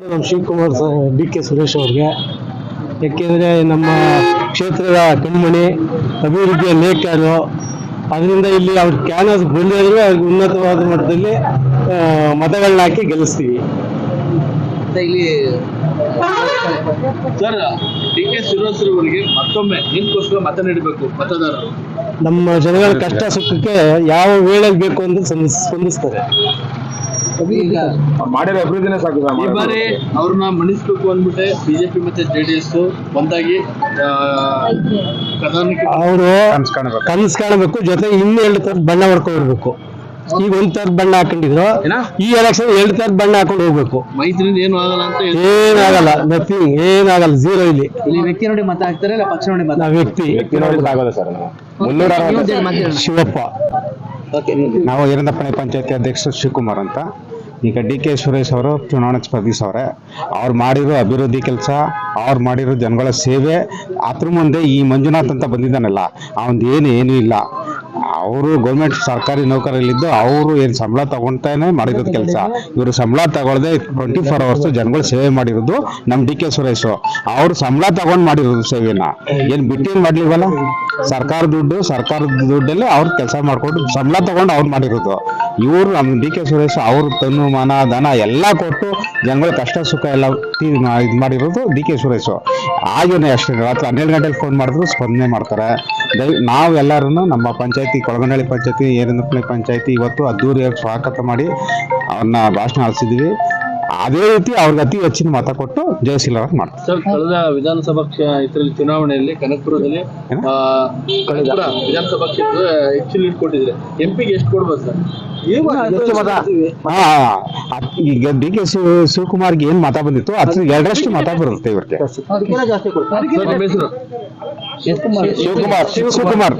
ನಮ್ಮ Shivakumar D K Suresh ಅವ್ರಿಗೆ. ಯಾಕೆಂದರೆ ನಮ್ಮ ಕ್ಷೇತ್ರದ ಕಣ್ಮಣಿ ಅಭಿವೃದ್ಧಿಯ ಲೇಖರು ಅದರಿಂದ ಇಲ್ಲಿ ಅವ್ರ ಕ್ಯಾನಸ್ ಬಂದಿದ್ರು ಅವ್ರಿಗೆ ಉನ್ನತವಾದ ಮಟ್ಟದಲ್ಲಿ ಮತಗಳನ್ನ ಹಾಕಿ ಗೆಲ್ಲಿಸ್ತೀವಿ. ಇಲ್ಲಿ ಸರ್ ಡಿ ಕೆ ಸುರೇಶ್ವರ್ ಅವರಿಗೆ ಮತ್ತೊಮ್ಮೆ ನಿಮ್ಗೋಸ್ಕರ ಮತ ನೀಡಬೇಕು ಮತದಾರರು. ನಮ್ಮ ಜನಗಳ ಕಷ್ಟ ಸುಖಕ್ಕೆ ಯಾವ ವೇಳೆ ಬೇಕು ಅಂತ ಸ್ಪಂದಿಸ್- ಸ್ಪಂದಿಸ್ತಾರೆ ಮಾಡಿರೋ ಅಭಿವೃದ್ಧಿನೇ ಸಾಕು ಈ ಬಾರಿ ಅವ್ರನ್ನ ಮಣಿಸ್ಬೇಕು ಅಂದ್ಬಿಟ್ಟೆ ಬಿಜೆಪಿ ಮತ್ತೆ ಜೆಡಿಎಸ್ ಒಂದಾಗಿ ಅವರು ಕನ್ಸ್ ಕಾಣಬೇಕು. ಕನಸು ಕಾಣಬೇಕು ಜೊತೆ ಇನ್ನು ಎರಡು ತರ ಬಣ್ಣ ಹೊಡ್ಕೊಂಡಿರ್ಬೇಕು ಈಗ ಒಂದ್ ತರದ ಬಣ್ಣ ಹಾಕೊಂಡಿದ್ರು ಈ ಎಲೆಕ್ಷನ್ ಎರಡು ತರದ ಬಣ್ಣ ಹಾಕೊಂಡು ಹೋಗ್ಬೇಕು. ಮೈತ್ರಿಯಿಂದ ಏನು ಆಗಲ್ಲ ಅಂತ ಏನಾಗಲ್ಲ ನಥಿಂಗ್ ಏನಾಗಲ್ಲ ಝೀರೋ ಇಲ್ಲಿ. ಇಲ್ಲಿ ವ್ಯಕ್ತಿ ನೋಡಿ ಮತ ಹಾಕ್ತಾರೆ ಇಲ್ಲ ಪಕ್ಷ ನೋಡಿ ಮತ ವ್ಯಕ್ತಿ. ವ್ಯಕ್ತಿ ನೋಡಿ ಆಗೋದು ಸರ್ ಮುನ್ನೂರ ಅರವತ್ತು. ಶಿವಪ್ಪ. ನಾವು ಯರಂದಪ್ಪಣೆ ಪಂಚಾಯತಿ ಅಧ್ಯಕ್ಷ ಶಿವಕುಮಾರ್ ಅಂತ. ಈಗ ಡಿ ಕೆ ಸುರೇಶ್ ಅವರು ಚುನಾವಣಾ ಸ್ಪರ್ಧಿಸವ್ರೆ. ಅವ್ರು ಮಾಡಿರೋ ಅಭಿವೃದ್ಧಿ ಕೆಲಸ, ಅವ್ರು ಮಾಡಿರೋ ಜನಗಳ ಸೇವೆ, ಅದ್ರ ಮುಂದೆ ಈ ಮಂಜುನಾಥ್ ಅಂತ ಬಂದಿದ್ದಾನಲ್ಲ ಅವನದು ಏನು ಏನೂ ಇಲ್ಲ. ಅವರು ಗೌರ್ಮೆಂಟ್ ಸರ್ಕಾರಿ ನೌಕರಲ್ಲಿದ್ದು ಅವರು ಏನು ಸಂಬಳ ತಗೊಂತಾನೆ ಮಾಡಿರೋದು ಕೆಲಸ. ಇವರು ಸಂಬಳ ತಗೊಳ್ದೆ ಟ್ವೆಂಟಿ ಫೋರ್ ಅವರ್ಸ್ ಜನಗಳು ಸೇವೆ ಮಾಡಿರೋದು ನಮ್ಮ ಡಿ ಕೆ ಸುರೇಶ್. ಅವರು ಸಂಬಳ ತಗೊಂಡು ಮಾಡಿರೋದು ಸೇವೆನ. ಏನು ಬಿಟ್ಟೇನು ಮಾಡ್ಲಿಲ್ವಲ್ಲ ಸರ್ಕಾರ ದುಡ್ಡು, ಸರ್ಕಾರದ ದುಡ್ಡಲ್ಲಿ ಅವ್ರು ಕೆಲಸ ಮಾಡ್ಕೊಂಡು ಸಂಬಳ ತಗೊಂಡು ಅವ್ರು ಮಾಡಿರೋದು. ಇವರು ನಮ್ಮ ಡಿ ಕೆ ಸುರೇಶ್ ಅವ್ರ ತನ್ನು ಮನ ದನ ಎಲ್ಲ ಕೊಟ್ಟು ಜನಗಳ ಕಷ್ಟ ಸುಖ ಎಲ್ಲ ಇದು ಮಾಡಿರೋದು ಡಿ ಕೆ ಸುರೇಶ್. ಹಾಗೇನೆ ಅಷ್ಟೇ, ರಾತ್ರಿ ಹನ್ನೆರಡು ಗಂಟೆಗೆ ಫೋನ್ ಮಾಡಿದ್ರು ಸ್ಪಂದನೆ ಮಾಡ್ತಾರೆ. ದಯ ನಾವೆಲ್ಲರೂ ನಮ್ಮ ಪಂಚಾಯತಿ, ಕೊಳಗನಹಳ್ಳಿ ಪಂಚಾಯತಿ ಏರನಪಳ್ಳಿ ಪಂಚಾಯತಿ ಇವತ್ತು ಅದ್ದೂರಿಯಾಗಿ ಸ್ವಾಗತ ಮಾಡಿ ಅವ್ರನ್ನ ಭಾಷಣ ಆಡಿಸಿದ್ವಿ. ಅದೇ ರೀತಿ ಅವ್ರಿಗೆ ಅತಿ ಹೆಚ್ಚಿನ ಮತ ಕೊಟ್ಟು ಜಯಶೀಲರಾಗಿ ಮಾಡ್ತಾರೆ. ಸರ್ ಕಳೆದ ವಿಧಾನಸಭಾ ಕ್ಷ- ಇದರಲ್ಲಿ ಚುನಾವಣೆಯಲ್ಲಿ ಕನಕಪುರದಲ್ಲಿ ಆ, ಕನಕಪುರ ವಿಧಾನಸಭಾ ಕ್ಷೇತ್ರ ಹೆಚ್ಚು ಲೀಡ್ ಕೊಟ್ಟಿದ್ರೆ ಎಂಪಿಗೆ ಎಷ್ಟು ಕೊಡ್ಬೋದು ಸರ್? ಹಾ ಅದ್- ಈಗ ಡಿ ಕೆ ಶಿವಕುಮಾರ್ಗೆ ಏನ್ ಮತ ಬಂದಿತ್ತು ಅದ್ರ ಎರಡರಷ್ಟು ಮತ ಬರುತ್ತೆ ಇವ್ರಿಗೆ. ಅದಕ್ಕಿಂತ ಜಾಸ್ತಿ ಕೊಡ್ತಾರೆ. ಸರ್, ನಿಮ್ಮ ಹೆಸರು? ಶಿವಕುಮಾರ್. ಶಿವಕುಮಾರ್.